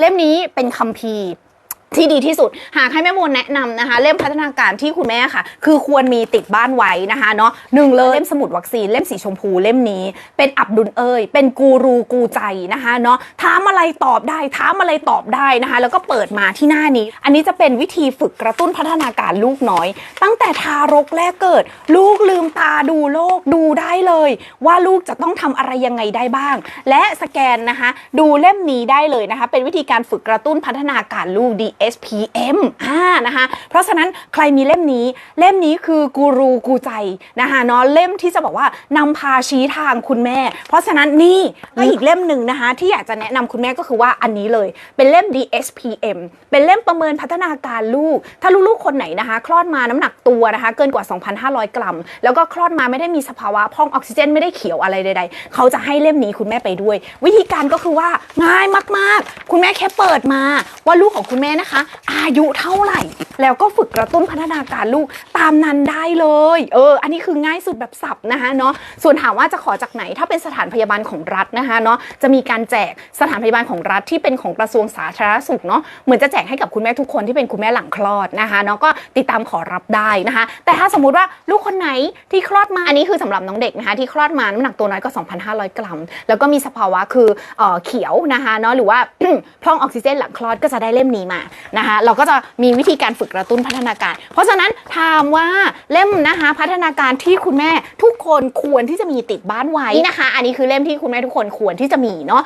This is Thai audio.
เล่มนี้เป็นคัมภีร์ ที่ดีที่สุด หากให้แม่มนแนะนำนะคะ เล่มพัฒนาการที่คุณแม่ค่ะ คือควรมีติดบ้านไว้นะคะเนาะหนึ่งเลยเล่มสมุดวัคซีนเล่มสีชมพูเล่มนี้ เป็นอับดุลเอยเป็นกูรูกูใจนะคะเนาะถามอะไรตอบได้ถามอะไรตอบได้นะคะ แล้วก็เปิดมาที่หน้านี้ อันนี้จะเป็นวิธีฝึกกระตุ้นพัฒนาการลูกน้อย ตั้งแต่ทารกแรกเกิด ลูกลืมตาดูโลกดูได้เลย ว่าลูกจะต้องทำอะไรยังไงได้บ้าง และสแกนนะคะ ดูเล่มนี้ได้เลยนะคะ เป็นวิธีการฝึกกระตุ้นพัฒนาการลูก SPM อ่านะคะเพราะฉะนั้นใครมีเล่มนี้ เล่มนี้คือกูรูกูใจนะคะเนาะเล่มที่จะบอกว่านำพาชี้ทางคุณแม่ เพราะฉะนั้นนี่ก็อีกเล่มหนึ่งนะคะที่อยากจะแนะนำคุณแม่ก็คือว่าอันนี้เลย เป็นเล่ม DSPM เป็นเล่มประเมินพัฒนาการลูก ถ้าลูกๆคนไหนนะคะ คลอดมาน้ำหนักตัวนะคะเกินกว่า 2,500 กรัม แล้วก็คลอดมาไม่ได้มีสภาวะพองออกซิเจนไม่ได้เขียวอะไรใดๆ เขาจะให้เล่มนี้คุณแม่ไปด้วย วิธีการก็คือว่าง่ายมากๆ คุณแม่แค่เปิดมาว่าลูกของคุณแม่นะคะ啊啊อายุเท่าไหร่ แล้วก็ฝึกกระตุ้นพัฒนาการลูกตามนั้นได้เลย เออ อันนี้คือง่ายสุดแบบสับนะคะเนาะส่วนถามว่าจะขอจากไหนถ้าเป็นสถานพยาบาลของรัฐนะคะเนาะจะมีการแจกสถานพยาบาลของรัฐที่เป็นของกระทรวงสาธารณสุขเนาะเหมือนจะแจกให้กับคุณแม่ทุกคนที่เป็นคุณแม่หลังคลอดนะคะเนาะก็ติดตามขอรับได้นะคะ แต่ถ้าสมมุติว่าลูกคนไหนที่คลอดมาอันนี้คือสำหรับน้องเด็กนะคะที่คลอดมาน้ำหนักตัวน้อยกว่า2,500 กรัม แล้วก็มีสภาวะคือเอ่อเขียวนะคะเนาะหรือว่าพร่องออกซิเจนหลังคลอดก็จะได้เล่มนี้มานะคะเราก็จะมีวิธีการฝึกกระตุ้นพัฒนาการ เพราะฉะนั้นถามว่าเล่มนะคะ พัฒนาการที่คุณแม่ทุกคนควรที่จะมีติดบ้านไว้นี่นะคะ อันนี้คือเล่มที่คุณแม่ทุกคนควรที่จะมีเนาะ